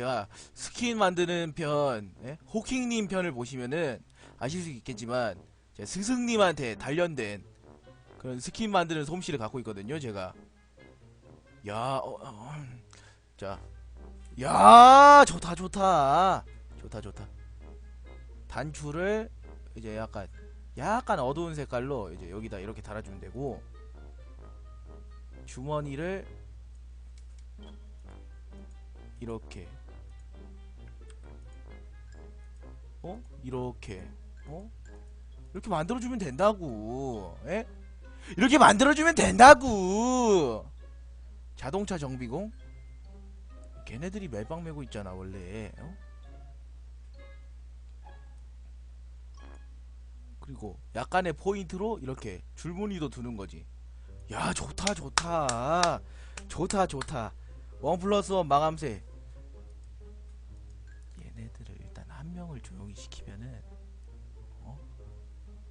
제가 스킨 만드는 편, 예? 호킹님 편을 보시면은 아실 수 있겠지만 제가 스승님한테 단련된 그런 스킨 만드는 솜씨를 갖고 있거든요, 제가. 야, 어, 어, 음. 자, 야, 좋다, 좋다, 좋다, 좋다. 단추를 이제 약간 약간 어두운 색깔로 이제 여기다 이렇게 달아주면 되고 주머니를 이렇게 어? 이렇게 어? 이렇게 만들어주면 된다고 에 이렇게 만들어주면 된다고! 자동차 정비공? 걔네들이 멜빵 메고 있잖아 원래 어? 그리고 약간의 포인트로 이렇게 줄무늬도 두는 거지. 야 좋다 좋다. 좋다 좋다. 원 플러스 원 마감세 일단 한 명을 조용히 시키면은 어?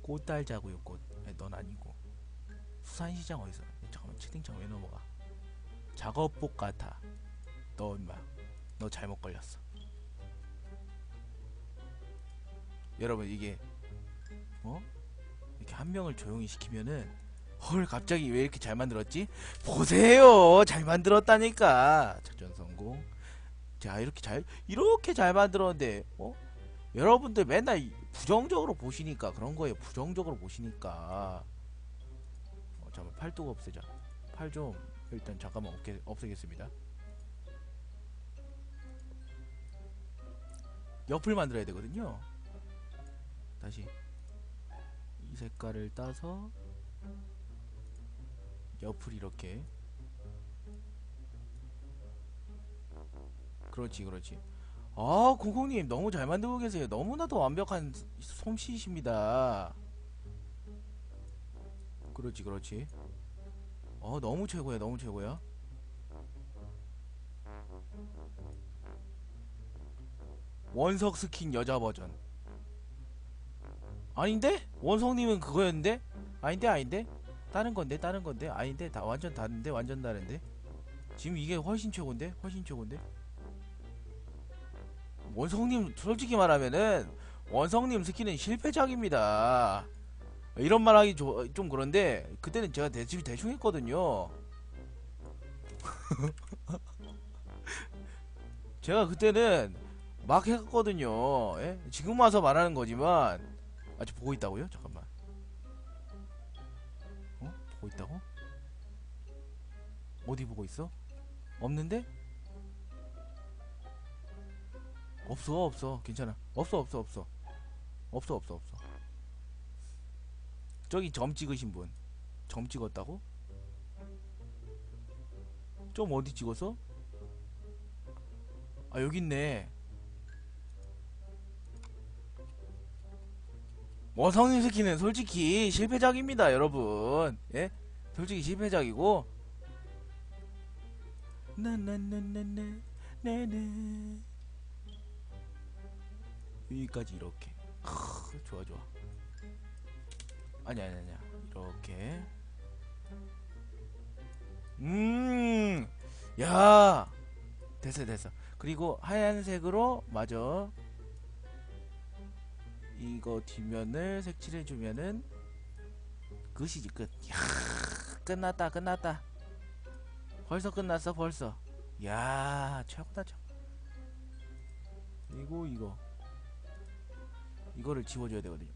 꽃 달자고요 꽃. 아니, 넌 아니고. 수산시장 어디서? 잠깐만 채팅창 왜 넘어가? 작업복 같아. 너 임마. 너 잘못 걸렸어. 여러분 이게 어? 이렇게 한 명을 조용히 시키면은 헐 갑자기 왜 이렇게 잘 만들었지? 보세요! 잘 만들었다니까! 작전 성공. 자 이렇게 잘 이렇게 잘 만들었는데 어? 여러분들 맨날 이- 부정적으로 보시니까 그런 거예요. 부정적으로 보시니까. 어, 잠깐만 팔뚝 없애자. 팔 좀 일단 잠깐만 없게, 없애겠습니다. 옆을 만들어야 되거든요. 다시. 이 색깔을 따서 옆을 이렇게. 그렇지 그렇지 아 공공님 너무 잘 만들고 계세요. 너무나도 완벽한 솜씨이십니다. 그렇지 그렇지. 어 너무 최고야 너무 최고야. 원석 스킨 여자 버전. 아닌데? 원성님은 그거였는데? 아닌데 아닌데? 다른 건데 다른 건데? 아닌데? 다 완전 다른데? 완전 다른데? 지금 이게 훨씬 최고인데? 훨씬 최고인데 원성님 솔직히 말하면은 원성님 스킨은 실패작입니다 이런 말 하기 조- 좀 그런데 그때는 제가 대충 대충 했거든요 제가 그때는 막 했거든요 예? 지금 와서 말하는 거지만 아직 보고 있다고요? 잠깐만 어? 보고 있다고? 어디 보고 있어? 없는데? 없어 없어. 괜찮아. 없어 없어 없어. 없어 없어 없어. 저기 점 찍으신 분. 점 찍었다고? 점 어디 찍었어? 아 여기 있네. 원성님 스키는 솔직히 실패작입니다 여러분. 예? 솔직히 실패작이고. 나나나나나 나나 여기까지 이렇게 크, 좋아 좋아 아니 아니 아니야 이렇게 음야 됐어 됐어 그리고 하얀색으로 맞아 이거 뒷면을 색칠해주면은 끝이지 끝. 야 끝났다 끝났다. 벌써 끝났어 벌써. 야 최고다 최고. 그리고 이거 이거를 지워줘야 되거든요.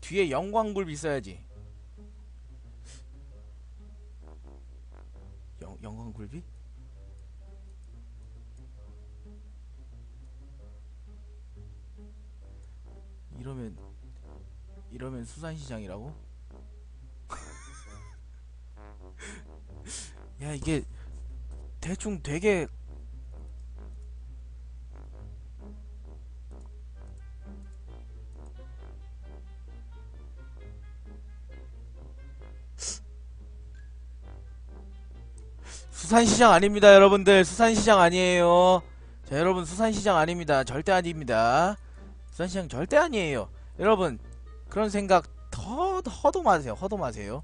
뒤에 영광굴 있어야지. 영 영광굴비? 이러면 이러면 수산시장이라고? 야 이게 대충 되게 수산시장 아닙니다 여러분들 수산시장 아니에요 자 여러분 수산시장 아닙니다 절대 아닙니다 수산시장 절대 아니에요 여러분 그런 생각 더 허도 마세요 허도 마세요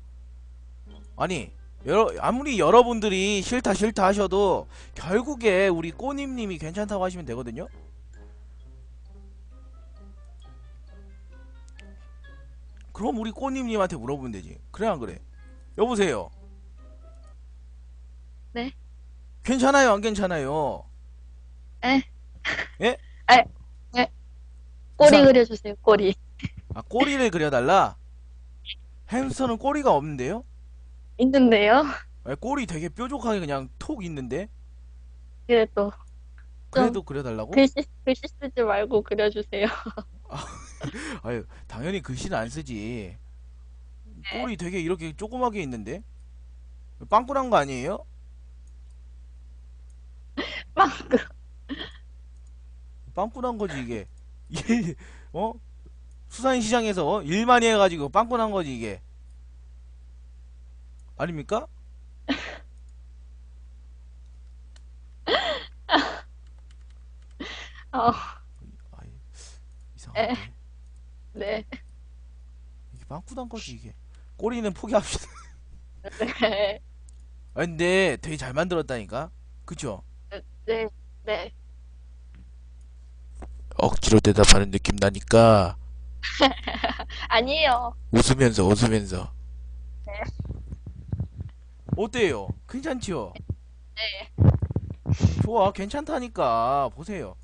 아니 여러, 아무리 여러분들이 싫다 싫다 하셔도 결국에 우리 꼬님님이 괜찮다고 하시면 되거든요. 그럼 우리 꼬님님한테 물어보면 되지. 그래 안 그래? 여보세요. 네. 괜찮아요 안 괜찮아요? 꼬리 이상- 그려주세요, 꼬리. 아 꼬리를 그려달라. 햄스터는 꼬리가 없는데요? 있는데요? 아, 꼬리 되게 뾰족하게 그냥 톡 있는데 그래도 그래도 그려달라고? 글씨, 글씨 쓰지 말고 그려주세요. 아유 당연히 글씨는 안 쓰지. 꼬리 되게 이렇게 조그맣게 있는데 빵꾸난 거 아니에요? 빵꾸. 빵꾸난 거지 이게. 이게 어 수산시장에서 일 많이 해가지고 빵꾸난 거지 이게. 아닙니까? 어, 아이, 이상한데. 네. 이게 빵꾸난 거지 이게. 꼬리는 포기합시다. 네. 아 근데 되게 잘 만들었다니까. 그쵸? 네. 네. 억지로 대답하는 느낌 나니까 아니에요. 웃으면서 웃으면서. 네. 어때요? 괜찮지요? 네. 좋아, 괜찮다니까. 보세요.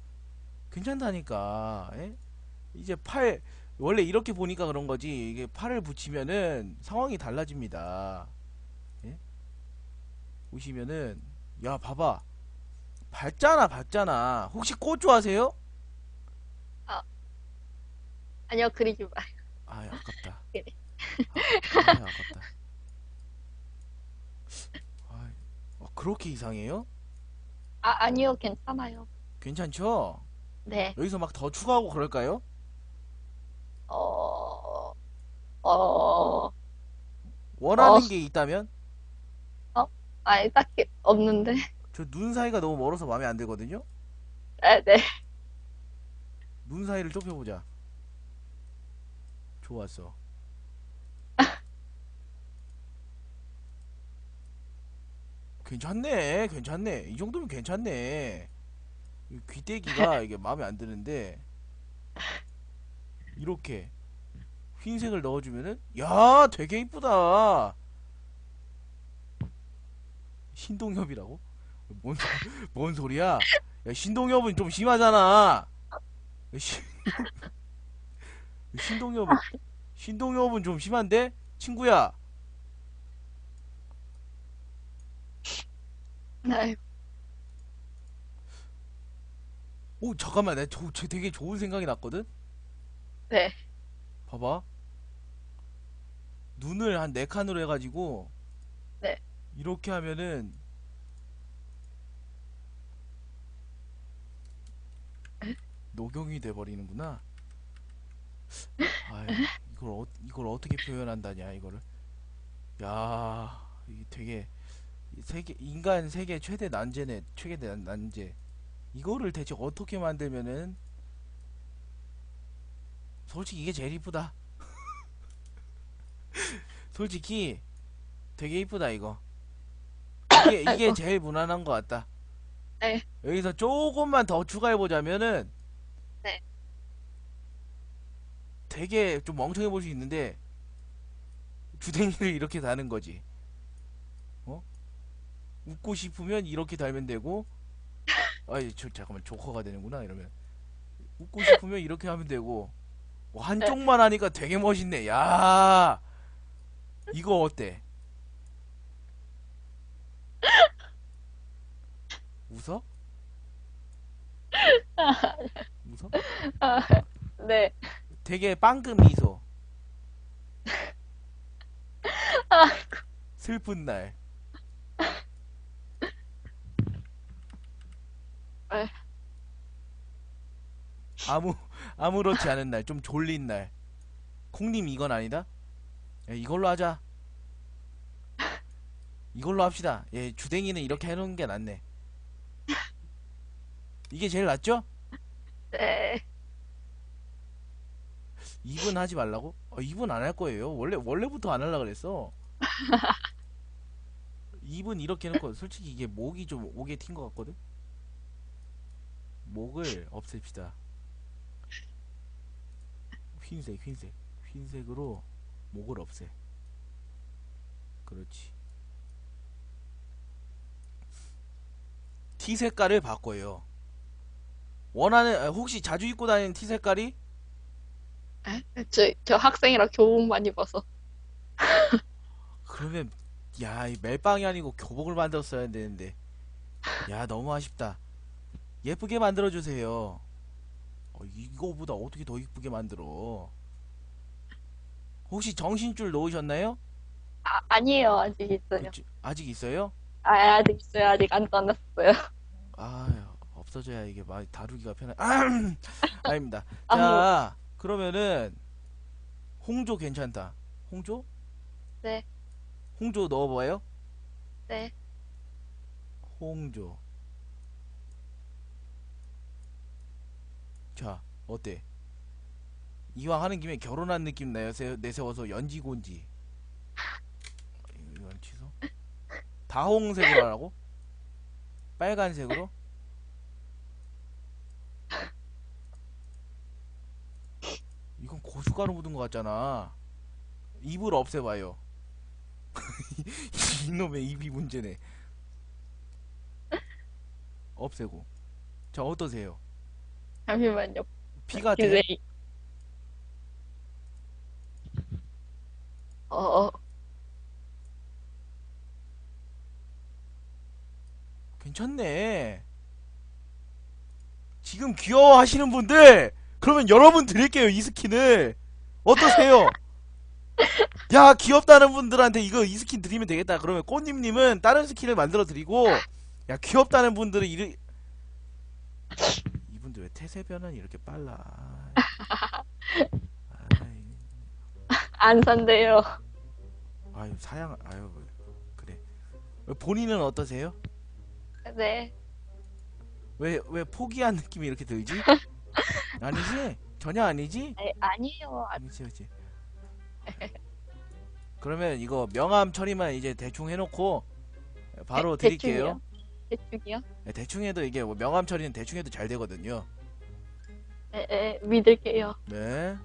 괜찮다니까. 예? 이제 팔 원래 이렇게 보니까 그런 거지. 이게 팔을 붙이면은 상황이 달라집니다. 예? 보시면은 야, 봐봐. 밝잖아, 밝잖아. 혹시 꽃 좋아하세요? 아니요, 그리지 마. 아, 아깝다. 그래. 아, 아, 아깝다. 아, 어, 그렇게 이상해요? 아, 아니요, 괜찮아요. 괜찮죠? 네. 여기서 막 더 추가하고 그럴까요? 어, 어, 원하는 어. 게 있다면? 아니, 딱히 없는데. 저 눈 사이가 너무 멀어서 마음에 안 들거든요? 네, 네. 눈 사이를 좁혀보자. 좋았어. 괜찮네, 괜찮네. 이 정도면 괜찮네. 이 귀때기가 이게 마음에 안 드는데, 이렇게 흰색을 넣어주면은, 야, 되게 이쁘다. 신동엽이라고? 뭔, 소- 뭔 소리야? 야, 신동엽은 좀 심하잖아. 야, 신, 신동엽은, 신동엽은 좀 심한데? 친구야. 아유, 오, 잠깐만. 나 저, 저 되게 좋은 생각이 났거든? 네. 봐봐. 눈을 한 네 칸으로 해가지고, 네. 이렇게 하면은, 녹용이 돼버리는구나. 아, 이걸 어, 이걸 어떻게 표현한다냐, 이거를. 야, 이게 되게 이 세계 인간 세계 최대 난제네, 최대 난- 난제. 이거를 대체 어떻게 만들면은 솔직히 이게 제일 이쁘다. 솔직히 되게 이쁘다 이거. 이게 이게 아이고. 제일 무난한 것 같다. 네. 여기서 조금만 더 추가해 보자면은 네. 되게 좀 멍청해 볼 수 있는데 주댕이를 이렇게 다는 거지. 어? 웃고 싶으면 이렇게 달면 되고 아이 저 잠깐만 조커가 되는구나 이러면 웃고 싶으면 이렇게 하면 되고 뭐 한쪽만 하니까 되게 멋있네. 야 이거 어때? 웃어? 웃어? 아, 네. 되게 빵금 미소. 아이고. 슬픈 날. 에. 아무 아무렇지 않은 날, 좀 졸린 날. 콩님 이건 아니다. 야, 이걸로 하자. 이걸로 합시다. 예, 주댕이는 이렇게 해놓은 게 낫네. 이게 제일 낫죠? 네. 입은 하지 말라고? 어, 입은 안할 거예요. 원래 원래부터 안 하려 그랬어. 입은 이렇게 해놓고 솔직히 이게 목이 좀 오게 튄 것 같거든? 목을 없앱시다. 흰색 흰색. 흰색으로 목을 없애. 그렇지. 티 색깔을 바꿔요. 원하는 아, 혹시 자주 입고 다니는 티 색깔이 저, 저 학생이라 교복 만 입어서. 그러면 야, 이 멜빵이 아니고 교복을 만들었어야 되는데. 야, 너무 아쉽다. 예쁘게 만들어 주세요. 어, 이거보다 어떻게 더 이쁘게 만들어? 혹시 정신줄 놓으셨나요? 아, 아니에요. 아직 있어요. 그치? 아직 있어요? 아, 아직 있어요. 아직 안 떠났어요. 아, 없어져야 이게 막 다루기가 편해. 아닙니다. 아, 자, 그러면은 홍조 괜찮다. 홍조? 네. 홍조 넣어봐요. 네. 홍조. 자, 어때? 이왕 하는 김에 결혼한 느낌 내세, 내세워서 연지곤지. 이건 취소. 다홍색으로 하라고? 빨간색으로? 고춧가루 묻은 것 같잖아. 입을 없애봐요. 이놈의 입이 문제네. 없애고. 자, 어떠세요? 잠시만요. 피가 돼? 네. 어, 어, 괜찮네. 지금 귀여워하시는 분들, 그러면 여러분 드릴게요, 이 스킨을. 어떠세요? 야, 귀엽다는 분들한테 이거 이 스킨 드리면 되겠다. 그러면 꽃님님은 다른 스킨을 만들어 드리고, 야, 귀엽다는 분들은 이르... 이분들 왜 태세 변환이 이렇게 빨라. 안 산대요. 아유, 사양, 아유, 그래. 본인은 어떠세요? 네. 왜, 왜 포기한 느낌이 이렇게 들지? 아니지? 전혀 아니지? 아니, 아니에요. 아, 아니지, 그지 그러면 이거 명함 처리만 이제 대충 해놓고 바로 대- 드릴게요. 대충이요? 네, 대충 해도 이게 뭐 명함 처리는 대충 해도 잘 되거든요. 네, 네, 믿을게요. 네.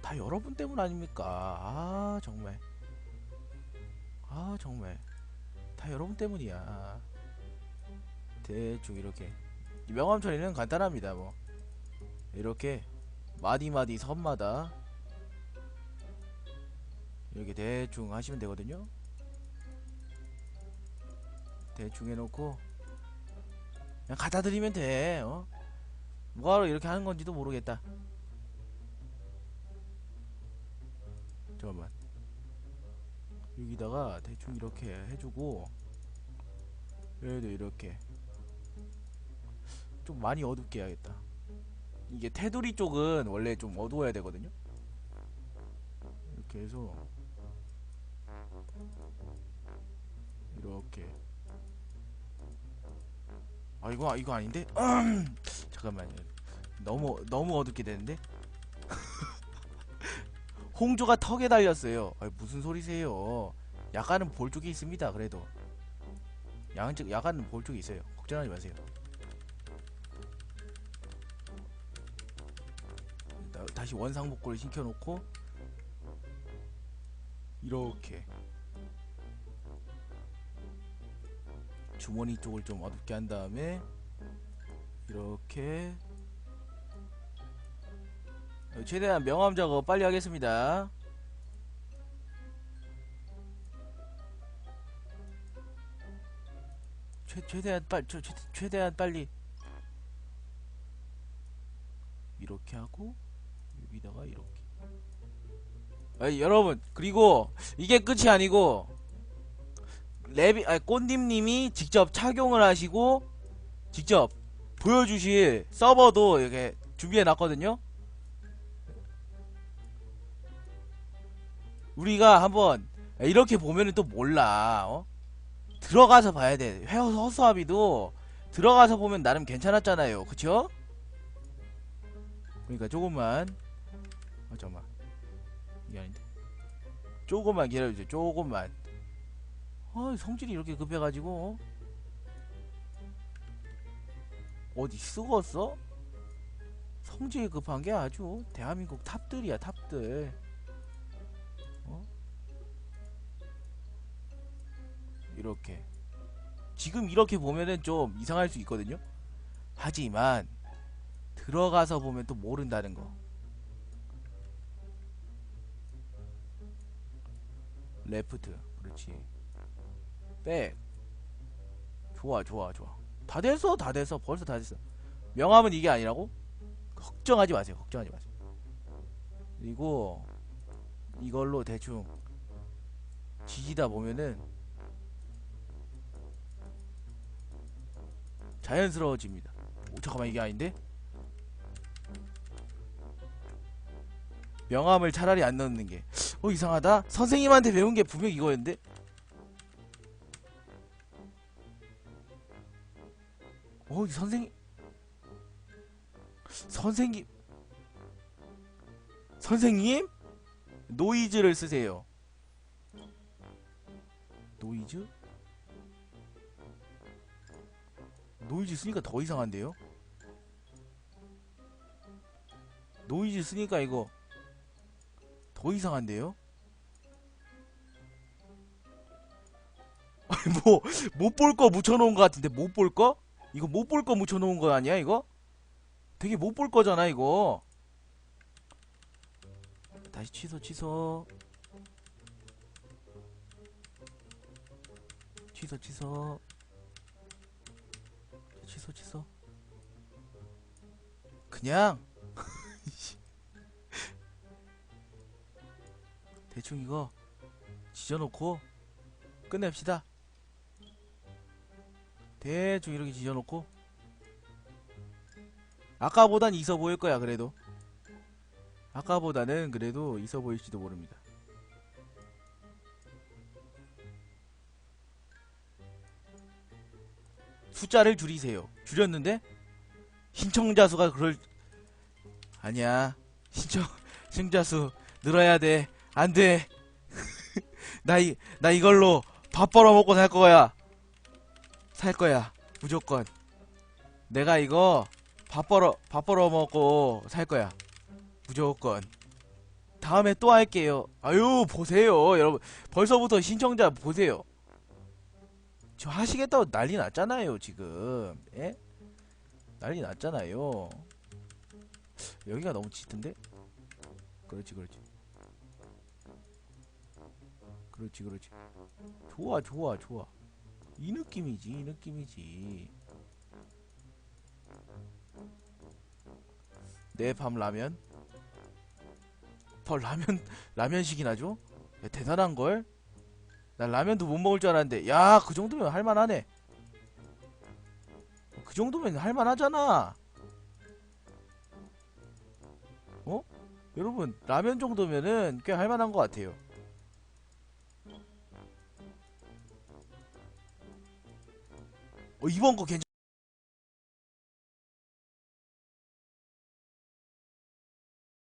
다 여러분 때문 아닙니까? 아, 정말. 아, 정말. 다 여러분 때문이야. 대충 이렇게. 이 명함 처리는 간단합니다, 뭐. 이렇게 마디마디 선마다 이렇게 대충 하시면 되거든요. 대충 해놓고 그냥 갖다 드리면 돼. 어? 뭐하러 이렇게 하는 건지도 모르겠다. 잠깐만. 여기다가 대충 이렇게 해주고 얘도 이렇게 좀 많이 어둡게 해야겠다. 이게 테두리 쪽은 원래 좀 어두워야 되거든요. 이렇게 해서 이렇게 아 이거 이거 아닌데? 잠깐만요. 너무 너무 어둡게 되는데? 홍조가 턱에 달렸어요. 아이, 무슨 소리세요? 야간은 볼 쪽이 있습니다. 그래도 야간 야간은 볼 쪽이 있어요. 걱정하지 마세요. 다- 다시 원상복구를 시켜놓고 이렇게 주머니 쪽을 좀 어둡게 한 다음에 이렇게 어, 최대한 명암 작업 빨리 하겠습니다. 최 최대한 빨 최, 최, 최대한 빨리 이렇게 하고 여기다가 이렇게. 아 여러분 그리고 이게 끝이 아니고 레비 아 꽃님님이 직접 착용을 하시고 직접 보여주실 서버도 이렇게 준비해 놨거든요. 우리가 한번 이렇게 보면은 또 몰라. 어? 들어가서 봐야 돼. 회원 허수아비도 들어가서 보면 나름 괜찮았잖아요. 그쵸? 그러니까 조금만. 아 잠깐만. 이게 아닌데. 조금만 기다려주세요. 조금만. 아, 성질이 이렇게 급해가지고 어디 쓰겄어? 성질이 급한 게 아주 대한민국 탑들이야 탑들. 어? 이렇게 지금 이렇게 보면은 좀 이상할 수 있거든요. 하지만 들어가서 보면 또 모른다는 거. 레프트 그렇지. 백. 좋아 좋아 좋아. 다 됐어 다 됐어. 벌써 다 됐어. 명함은 이게 아니라고? 걱정하지 마세요 걱정하지 마세요. 그리고 이걸로 대충 지지다 보면은 자연스러워집니다. 오, 잠깐만 이게 아닌데? 명함을 차라리 안 넣는 게 어 이상하다 선생님한테 배운 게 분명 이거였는데 어, 이 선생님. 선생님. 선생님? 노이즈를 쓰세요. 노이즈? 노이즈 쓰니까 더 이상한데요? 노이즈 쓰니까 이거 더 이상한데요? 아니 뭐 못 볼 거 묻혀놓은 것 같은데 못 볼 거? 이거 못 볼 거 묻혀놓은 거 아니야 이거? 되게 못 볼 거잖아 이거 다시 취소 취소 취소 취소 취소 취소 그냥 대충 이거 지져놓고 끝냅시다. 대충 이렇게 지져놓고. 아까보단 있어 보일 거야 그래도. 아까보다는 그래도 있어 보일지도 모릅니다. 숫자를 줄이세요. 줄였는데? 신청자 수가 그럴 아니야. 신청 신청자 수 늘어야 돼 안돼. 나 이 나 이걸로 밥 벌어 먹고 살 거야. 살 거야 무조건. 내가 이거 밥 벌어 밥 벌어 먹고 살 거야 무조건. 다음에 또 할게요. 아유 보세요 여러분. 벌써부터 신청자 보세요. 저 하시겠다고 난리 났잖아요 지금. 예? 난리 났잖아요. 여기가 너무 짙은데? 그렇지 그렇지 그렇지 그렇지. 좋아 좋아 좋아. 이 느낌이지 이 느낌이지. 내 밤 라면? 벌 라면 라면식이나 줘? 야, 대단한걸? 난 라면도 못 먹을 줄 알았는데. 야 그 정도면 할만하네. 그 정도면 할만하잖아. 어? 여러분 라면 정도면은 꽤 할만한 것 같아요 어, 이번 거 괜찮